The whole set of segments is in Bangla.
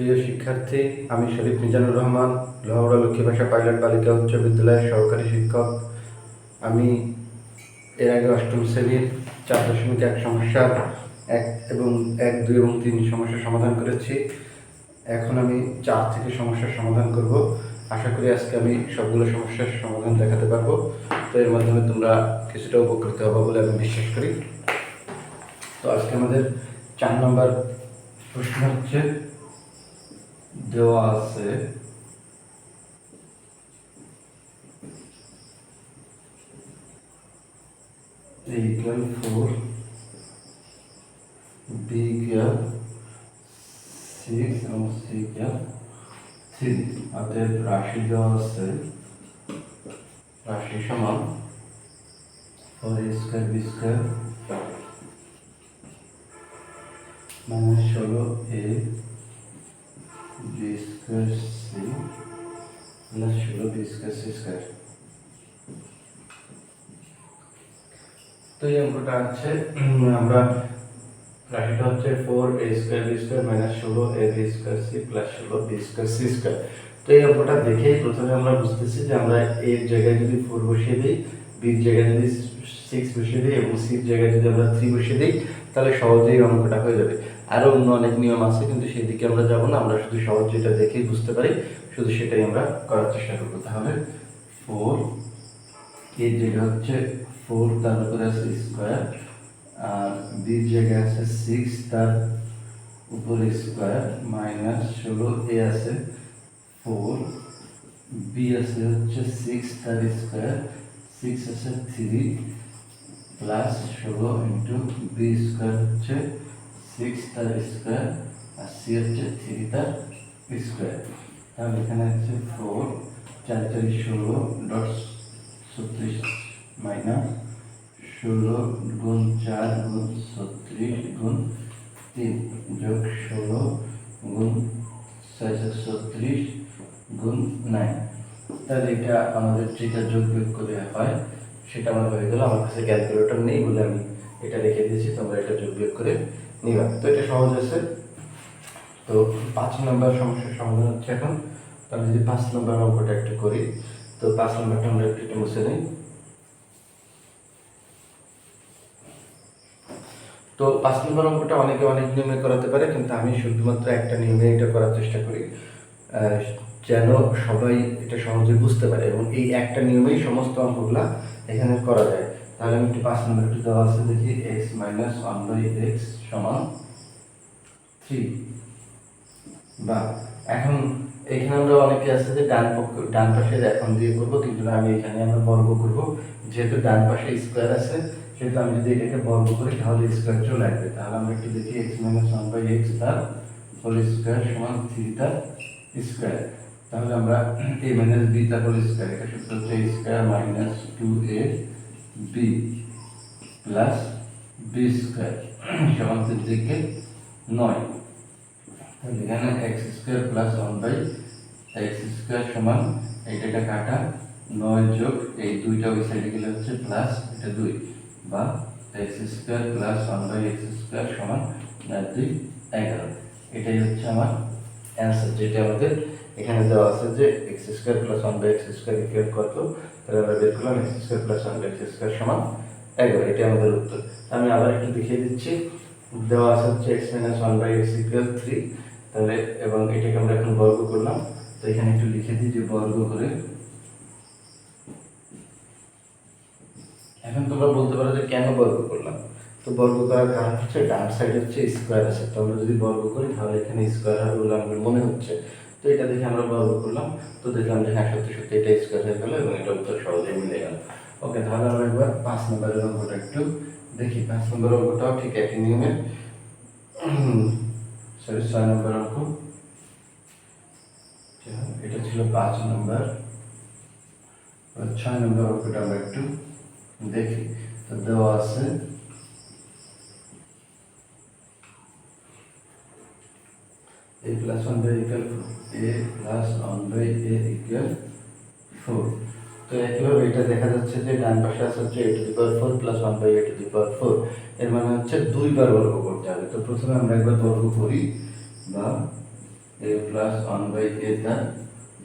প্রিয় শিক্ষার্থী, আমি শরীফ মিজানুর রহমান লক্ষ্মী ভাষা পাইলট বালিকা উচ্চ বিদ্যালয়ের সহকারী শিক্ষক। আমি এর আগে অষ্টম শ্রেণির চার দশমিক এক সমস্যা, এক এবং এক, দুই এবং তিন সমস্যার সমাধান করেছি। এখন আমি চার থেকে সমস্যার সমাধান করব। আশা করি আজকে আমি সবগুলো সমস্যার সমাধান দেখাতে পারব। তো এর মাধ্যমে তোমরা কিছুটা উপকৃত হবে বলে আমি বিশ্বাস করি। তো আজকে আমাদের চার নম্বর প্রশ্ন হচ্ছে দেওয়া আছে। equal 4 b equal 6 এবং c equal 3 অতএব রাশি দেওয়া আছে। রাশি সমান 4 a square b square minus ষোলো a b square c plus ষোলো বি তো এই অঙ্কটা আছে আমরা রাশিটা হচ্ছে four a square b square minus ষোলো a b square c plus ষোলো বি স্কোয়ার সি স্কোয়ার তো এই অঙ্কটা দেখেই প্রথমে আমরা বুঝতেছি যে আমরা এর জায়গায় যদি ফোর বসিয়ে দিই বির জায়গায় যদি সিক্স বসিয়ে দিই এবং সির জায়গায় যদি আমরা থ্রি বসিয়ে দিই তাহলে সহজেই অঙ্কটা হয়ে যাবে আরও অন্য অনেক নিয়ম আছে, কিন্তু সেই দিকে আমরা যাব না। আমরা শুধু সহজ যেটা দেখেই বুঝতে পারি, শুধু সেটাই আমরা করার চেষ্টা করব। তাহলে ফোর এর জায়গা হচ্ছে ফোর তার উপরে আছে স্কোয়ার আর বির জায়গায় আছে সিক্স তার উপরে স্কোয়ার মাইনাস ষোলো এ আছে ফোর বি আছে হচ্ছে সিক্স তার স্কোয়ার সিক্স আছে থ্রি প্লাস ষোলো ইন্টু বি স্কোয়ার হচ্ছে সিক্স তার স্কোয়ার আর সি হচ্ছে থ্রি তার স্কোয়ার তাহলে এখানে হচ্ছে ফোর চার চারি ষোলো ডট ছত্রিশ মাইনাস ষোলো গুণ চার গুণ ছত্রিশ গুণ তিন যোগ ষোলো গুণ ছয় ছত্রিশ গুণ নাইন তাহলে এটা আমাদের যেটা যোগ বিয়োগ করে হয়, সেটা আমার হয়ে গেল। আমার কাছে ক্যালকুলেটর নেই বলে আমি এটা রেখে দিয়েছি, তোমরা এটা যোগ বিয়োগ করে নিবা। তো এটা সহজ আছে তো পাঁচ নম্বর সমস্যার সমাধান হচ্ছে এখন। তাহলে যদি পাঁচ নম্বর অঙ্কটা একটু করি, তো পাঁচ নম্বরটা আমরা একটু মুছে নিই। তো পাঁচ নম্বর অঙ্কটা অনেকে অনেক নিয়মে করাতে পারে, কিন্তু আমি শুধুমাত্র একটা নিয়মে এটা করার চেষ্টা করি যেন সবাই এটা সহজে বুঝতে পারে এবং এই একটা নিয়মেই সমস্ত অঙ্কগুলা এখানে করা যায়। তাহলে আমি একটু পাঁচ নম্বর একটু দেওয়া আছে দেখি x minus one by x সমান থ্রি বা এখন এখানে আমরা অনেকে আছে যে ডান পক্ষ ডান পাশে এখন দিয়ে করব, কিন্তু আমি এখানে আমরা বর্গ করব। যেহেতু ডান পাশে স্কোয়ার আছে, সেহেতু আমি যদি এটাকে বর্গ করি, তাহলে স্কোয়ার চলে আসবে। তাহলে আমরা একটু দেখি x minus one by x তার হোল স্কোয়ার সমান থ্রি তার স্কোয়ার তাহলে আমরা এ মাইনাস বি তার হোল স্কোয়ার এটা সূত্র হচ্ছে a square minus two a b plus b square সমান থেকে নয়। তাহলে এখানে x square plus one by x square সমান এইটা কাটা, নয় যোগ এই দুইটা ওই সাইডে গেলে হচ্ছে প্লাস এটা দুই, বা x square plus one by x square সমান দুই, এগারো। এটাই হচ্ছে আমার অ্যান্সার যেটা আমাদের এখানে দেওয়া আছে যে x square plus one by x square কত? তাহলে আমরা বের x square plus one by x square সমান এগারো এটাই আমাদের উত্তর। আমি আবার একটু দেখিয়ে দিচ্ছি। দেওয়া আছে হচ্ছে x minus one by x equal three তাহলে, এবং এটাকে আমরা এখন বর্গ করলাম। তো এখানে একটু লিখে দিই যে বর্গ করে। এখন তোমরা বলতে পারো যে কেন বর্গ করলাম? তো বর্গ করার কারণ হচ্ছে ডান সাইড হচ্ছে স্কোয়ার আছে। তো আমরা যদি বর্গ করি, তাহলে এখানে স্কোয়ার হবে বলে আমাদের মনে হচ্ছে। তো এটা দেখে আমরা বর্গ করলাম। তো দেখলাম যে হ্যাঁ সত্যি সত্যি এটা স্কোয়ার হয়ে গেল এবং এটা উত্তর সহজেই মিলে গেল। ওকে তাহলে আমরা একবার পাঁচ নম্বরের অঙ্কটা একটু দেখি। পাঁচ নম্বর অঙ্কটাও ঠিক একই নিয়মে সরি ছয় নম্বর অঙ্ক। এটা ছিল পাঁচ নম্বর এবার ছয় নম্বর অঙ্কটা আমরা একটু দেখি। তো দেওয়া আছে, a plus 1 by equal a plus 1 by a equal 4 তো একইভাবে এটা দেখা যাচ্ছে যে ডান পাশে আছে হচ্ছে a to the power 4 plus 1 by a to the power 4 এর মানে হচ্ছে দুইবার বর্গ করতে হবে। তো প্রথমে আমরা একবার বর্গ করি। বা a plus one by a তার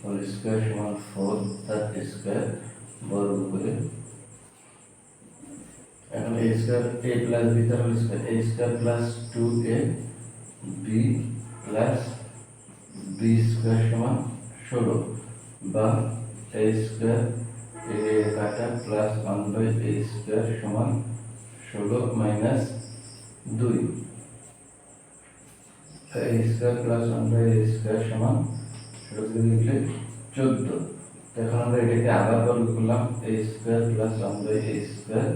হোল স্কোয়ার সমান ফোর তার স্কোয়ার বর্গ করে। এখন a square a plus b তার square a square plus two a b plus b square সমান ষোলো। বা এ স্কোয়ার এ কাটা plus one by a square সমান ষোলো মাইনাস দুই a square plus one by a square সমান ষোলো লিখলে চোদ্দ এখন আমরা এটাকে আবার বর্গ করলাম a square plus one by a square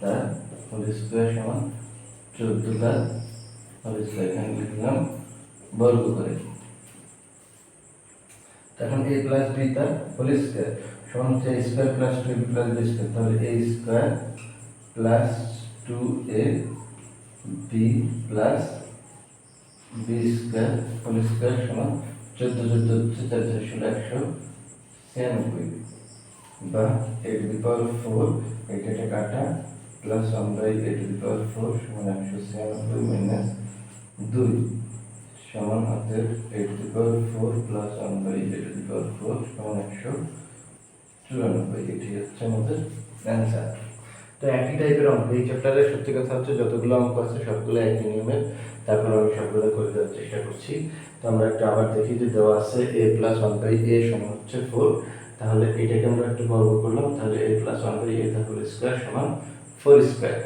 তার হোল স্কোয়ার সমান চোদ্দ তার হোল স্কোয়ার এখানে লিখলাম বর্গ করে তখন এ প্লাস বি তার হোল স্কোয়ার সমান হচ্ছে a square plus two b plus b square তাহলে a square plus two a b plus b square whole square সমান চোদ্দ চোদ্দ চার চার ষোলো, একশো ছিয়ানব্বই। বা এ টু দি পাওয়ার ফোর এটা এটা কাটা plus one by a to the power four সমান একশো ছিয়ানব্বই মাইনাস দুই, সমান অতএব a to the power four plus one by a to the power four সমান একশো হচ্ছে আমাদের অ্যান্সার তো একই টাইপের এই চ্যাপ্টারে সত্যি কথা হচ্ছে যতগুলো অঙ্ক আছে সবগুলো একই নিয়মের তারপর আমি সবগুলো করে দেওয়ার চেষ্টা করছি তো আমরা একটা আবার দেখি যে দেওয়া আছে a plus one by a সমান হচ্ছে ফোর তাহলে এটাকে আমরা একটু বর্গ করলাম তাহলে a plus one by a তার হোল স্কোয়ার সমান ফোর স্কোয়ার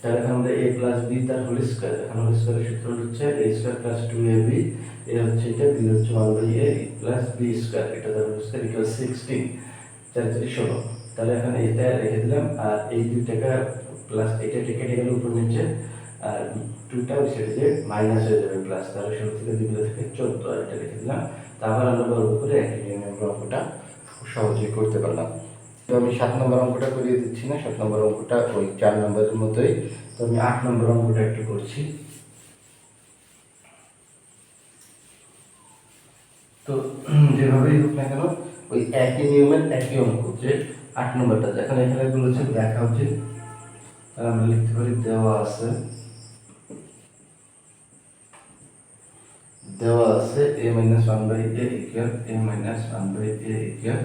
তাহলে এখন আমরা এ প্লাস বি তার হোল স্কোয়ার এখন হোল স্কোয়ারের সূত্র হচ্ছে a square plus two a b a হচ্ছে এটা বি হচ্ছে one by a plus b square এটা তার হোল স্কোয়ার ইকুয়াল সিক্সটিন চার ষোলো, তাহলে এখন এটা রেখে দিলাম, আর এই দুই টাকা প্লাস এটা কেটে গেলে উপর নিচে, আর টুটা সাইডে যে মাইনাস হয়ে যাবে প্লাস তাহলে ষোলো থেকে দুইগুলো থেকে চোদ্দ, আর এটা রেখে দিলাম। তারপর আমরা বর্গ করে একই অঙ্কটা সহজেই করতে পারলাম। তো আমি সাত নম্বর অঙ্কটা করিয়ে দিচ্ছি না, সাত নম্বর অঙ্কটা ওই চার নম্বরের মতোই। তো আমি আট নম্বর অঙ্কটা একটু করছি। তো যেভাবেই হোক না কেন ওই একই নিয়মের একই অঙ্ক, যে আট নম্বরটা যেখানে এখানে বলেছে দেখা উচিত। তাহলে আমরা লিখতে পারি, দেওয়া আছে। দেওয়া আছে a minus one by a equal a minus one by a equal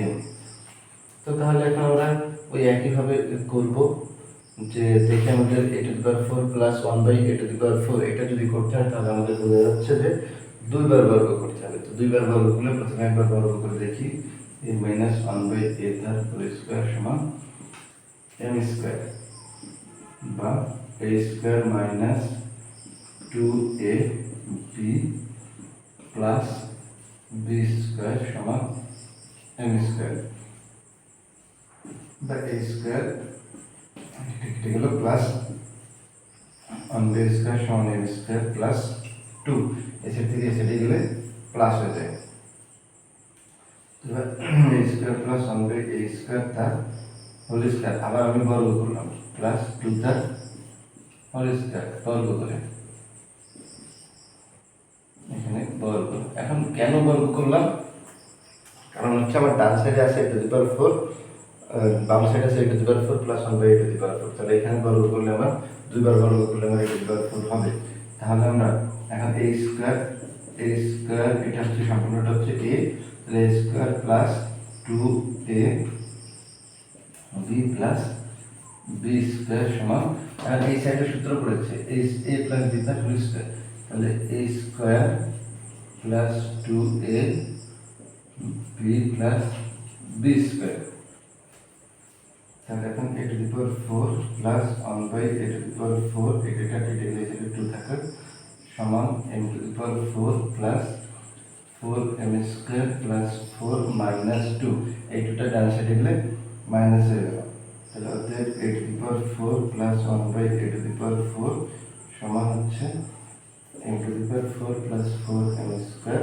m তো তাহলে এখন আমরা ওই একইভাবে করব, যে দেখে আমাদের a to the power four plus one by a to the power four এটা যদি করতে হয়, তাহলে আমাদের বোঝা যাচ্ছে যে দুইবার বর্গ করতে দুইবার বর্গ করলে প্রথমে একবার বর্গ করে দেখি a minus one by a তার হোল স্কোয়ার সমান এম স্কোয়ার বা a square minus two a b plus b square সমান এম স্কোয়ার বা এ স্কোয়ার কেটে গেল প্লাস ওয়ান বি স্কোয়ার সমান এম স্কোয়ার প্লাস টু এসে থেকে এসে গেলে প্লাস হয়ে যায় এবার a square plus one by a square তার হোল আবার আমি বর্গ করলাম। প্লাস টু তার হোল বর্গ করে। এখানে বর্গ। এখন কেন বর্গ করলাম? কারণ হচ্ছে আমার ডান সাইডে আছে টু দি পাওয়ার ফোর বাম সাইডে আছে to the power four plus one by to the power four তাহলে এখানে বর্গ করলে আমার দুইবার বর্গ করলে আমার টু দি পাওয়ার ফোর হবে। তাহলে আমরা এখন এ স্কোয়ার এ স্কোয়ার এটা হচ্ছে সম্পূর্ণটা হচ্ছে এ তাহলে square plus two a b plus b square সমান, আর এই সাইডে সূত্র পড়েছে এ এ প্লাস বি তার হোল স্কোয়ার তাহলে a square plus two a b plus b square তাহলে এখন a to the power four plus one by a to the power four এটা গেলে এখানে টু থাকে, সমান m to the power four plus four m square plus four minus two এই টুটা ডান সাইডে গেলে মাইনাস হয়ে গেল তাহলে অতএব a to the power four plus one by a to the power four সমান হচ্ছে m to the power four plus four m square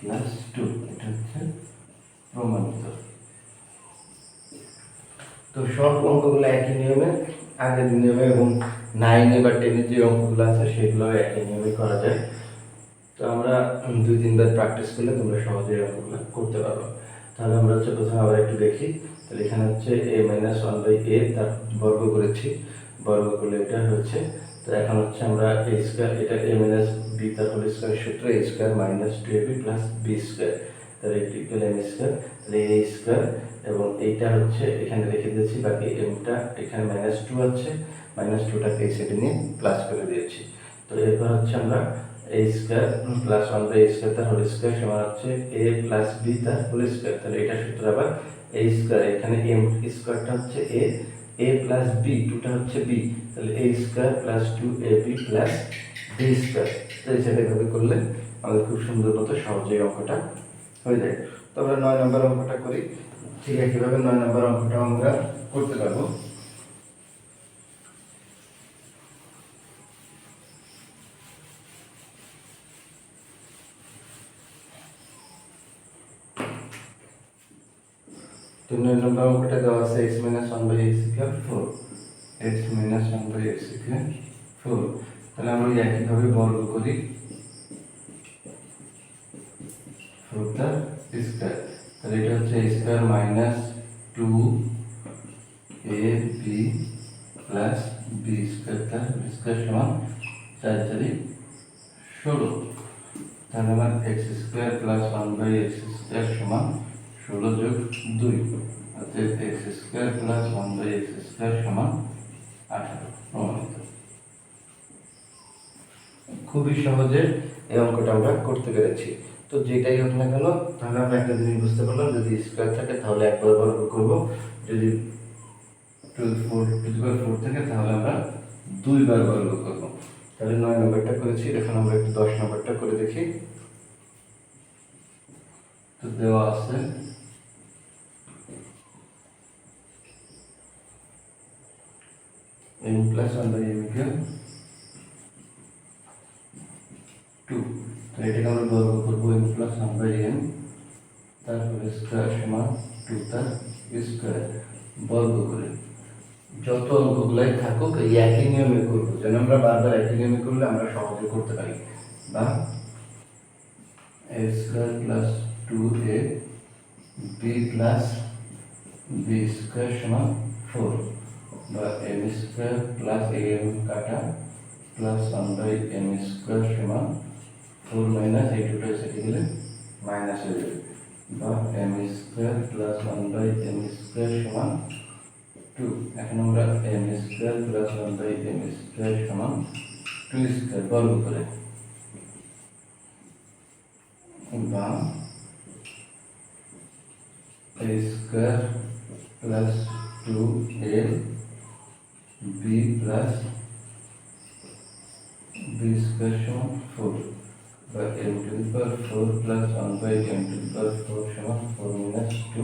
plus two এটা হচ্ছে প্রমাণিত। তো সব অঙ্কগুলো একই নিয়মে, আগের নিয়মে এবং নাইনে বা টেনে যে অঙ্কগুলো আছে সেগুলো একই নিয়মে করা যায়। তো আমরা দুই তিনবার প্র্যাকটিস করলে তোমরা সহজে অঙ্কগুলো করতে পারবে তাহলে আমরা হচ্ছে প্রথমে আবার একটু দেখি। তাহলে এখানে হচ্ছে a minus one by a তার বর্গ করেছি। বর্গ করলে এটা হচ্ছে, তো এখন হচ্ছে আমরা এ স্কোয়ার এটা এ মাইনাস বি তার হোল স্কোয়ারের সূত্র a square minus two a b plus b square তাহলে এটি এম স্কোয়ার তাহলে এ স্কোয়ার এবং এইটা হচ্ছে এখানে রেখে দিয়েছি, বাকি এমটা এখানে মাইনাস টু আছে মাইনাস টুটাকে এই সাইডে নিয়ে প্লাস করে দিয়েছি। তো এরপর হচ্ছে আমরা a square plus one by a square তার হোল স্কোয়ার সমান হচ্ছে এ প্লাস বি তার হোল স্কোয়ার তাহলে এটা সূত্র আবার এ স্কোয়ার এখানে এম স্কোয়ারটা হচ্ছে এ এ প্লাস বি টুটা হচ্ছে বি তাহলে a square plus two a b plus b square তো সেটা এভাবে করলে আমাদের খুব সুন্দর মতো সহজেই অঙ্কটা হয়ে যায়। তো আমরা নয় নম্বর অঙ্কটা করি। ঠিক কীভাবে নয় নম্বর অঙ্কটা আমরা করতে পারব। তো নয় নম্বর অঙ্কটা দেওয়া আছে? X minus one by x equal four x minus one by x equal four তাহলে আমরা একইভাবে বর্গ করি। ফোরটা স্কোয়ার তাহলে এটা হচ্ছে square minus two a b plus b square তার স্কোয়ার সমান চার চারি ষোলো। তাহলে আমার x square plus one by x square সমান ষোলো যোগ দুই। Square plus one by x square সমান আঠারো খুবই সহজে এই অঙ্কটা আমরা করতে পেরেছি। তো যেটাই হোক না কেন, তাহলে আমরা একটা জিনিস বুঝতে পারলাম, যদি স্কোয়ার থাকে তাহলে একবার বর্গ করব। যদি টু ফোর টু ফোর থাকে তাহলে আমরা দুইবার বর্গ করব। তাহলে নয় নম্বরটা করেছি, এখন আমরা একটু দশ নম্বরটা করে দেখি। তো দেওয়া আছে m plus 1 by m equal 2 তো এটাকে আমরা বর্গ করব m plus 1 by তারপরে স্কয়ার সমান 2 তার স্কয়ার বর্গ করে। যত অঙ্কগুলাই থাকুক, এই একই নিয়মে করব। যেন আমরা বারবার একই নিয়মে করলে আমরা সহজে করতে পারি। বা a square plus two a b plus b square সমান ফোর বা এম স্কোয়ার প্লাস এম কাটা plus one by m square সমান ফোর মাইনাস এই দুটো সেটে গেলে মাইনাস হয়ে যাবে। বা m square plus one by m square সমান টু এখন আমরা m square plus one by m square সমান টু স্কোয়ার বর্গ করে। বা square plus two a b plus b square সমান ফোর বা m to the power four plus one by m to the power four সমান ফোর মাইনাস টু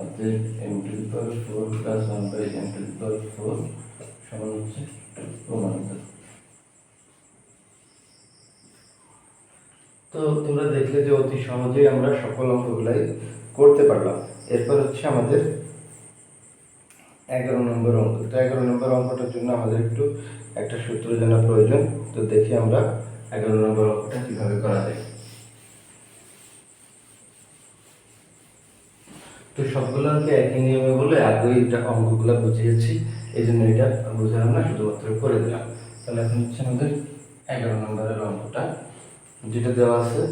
অতএব m to the power four plus one by m to the power four সমান হচ্ছে প্রমাণিত তো তোমরা দেখলে যে অতি সহজেই আমরা সকল অঙ্কগুলাই করতে পারলাম। এরপর হচ্ছে আমাদের এগারো নম্বর অঙ্ক। তো এগারো নম্বর অঙ্কটার জন্য আমাদের একটু একটা সূত্র জানা প্রয়োজন। তো দেখি আমরা এগারো নম্বর অঙ্কটা কীভাবে করা যায়। তো সবগুলো অঙ্কে একই নিয়মে বলে আগে এটা অঙ্কগুলো বুঝিয়েছি, এই জন্য এটা বুঝলাম না, শুধুমাত্র করে দিলাম। তাহলে এখন হচ্ছে আমাদের এগারো নম্বরের অঙ্কটা, যেটা দেওয়া আছে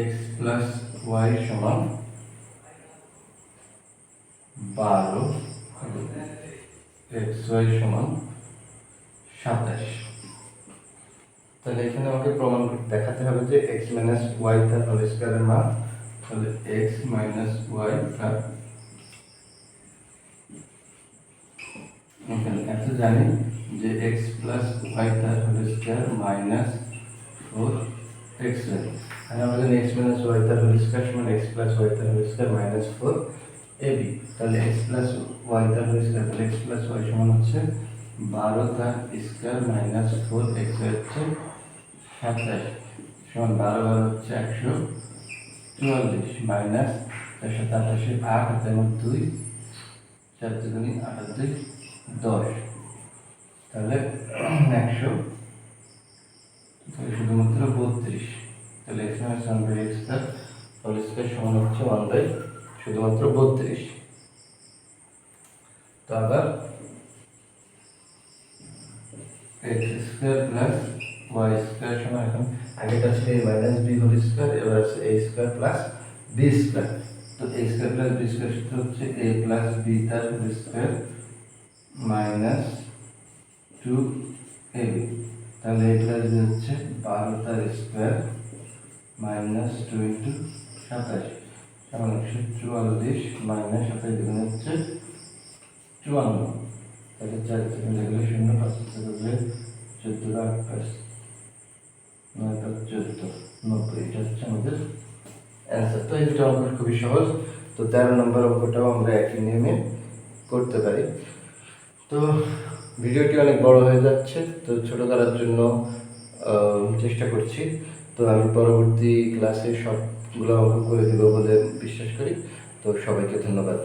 এক্স প্লাস ওয়াই সমান বারো এক্স ওয়াই সমান সাতাশ। তাহলে এখানে আমাকে প্রমাণ দেখাতে হবে যে এক্স মাইনাস ওয়াই তার হোল মান। তাহলে এক্স মাইনাস ওয়াই তার এত জানি যে এক্স প্লাস ওয়াই তার whole square minus four x আর আমাদের এক্স মাইনাস ওয়াই তার হোল স্কোয়ার সমান এক্স প্লাস ওয়াই তার whole square minus four a b তাহলে এক্স প্লাস ওয়াই তার হোল স্কোয়ার তাহলে এক্স প্লাস ওয়াই সমান হচ্ছে বারো তার স্কোয়ার মাইনাস ফোর এক্স হচ্ছে সাতাশ, সমান বারো বারো হচ্ছে একশো চুয়াল্লিশ মাইনাস চারশো আঠাশে আট মধ্যে দুই, চার আঠাশ দুই, দশ। তাহলে একশো, তাহলে শুধুমাত্র বত্রিশ। তাহলে x minus one by x তার হোল স্কোয়ার সমান হচ্ছে ওয়ান বাই শুধুমাত্র বত্রিশ। তো আবার স্কোয়ার প্লাস ওয়াই স্কোয়ার সমান এখন আগেটা ছিল a minus b whole square এবার আছে a square plus b square তো a square plus b square সূত্র হচ্ছে এ প্লাস বি তার whole square minus two a b তাহলে এ প্লাস বি হচ্ছে বারো তার স্কোয়ার মাইনাস টু ইন্টু সাতাশ। সমান একশো চুয়াল্লিশ মাইনাস সাতাশ হচ্ছে চুয়ান্ন। তাহলে চার থেকে লাগলে শূন্য, পাঁচ চোদ্দ আঠাশ নয়, পাঁচ, চোদ্দ, নব্বই। এটা হচ্ছে আমাদের অ্যান্সার তো এটা অঙ্ক খুবই সহজ। তো তেরো নম্বর অঙ্কটাও আমরা একই নিয়মে করতে পারি। তো ভিডিওটি অনেক বড় হয়ে যাচ্ছে। তো ছোট করার জন্য চেষ্টা করছি। তো আমি পরবর্তী ক্লাসে সবগুলো অঙ্ক করে দেবো বলে বিশ্বাস করি। তো সবাইকে ধন্যবাদ।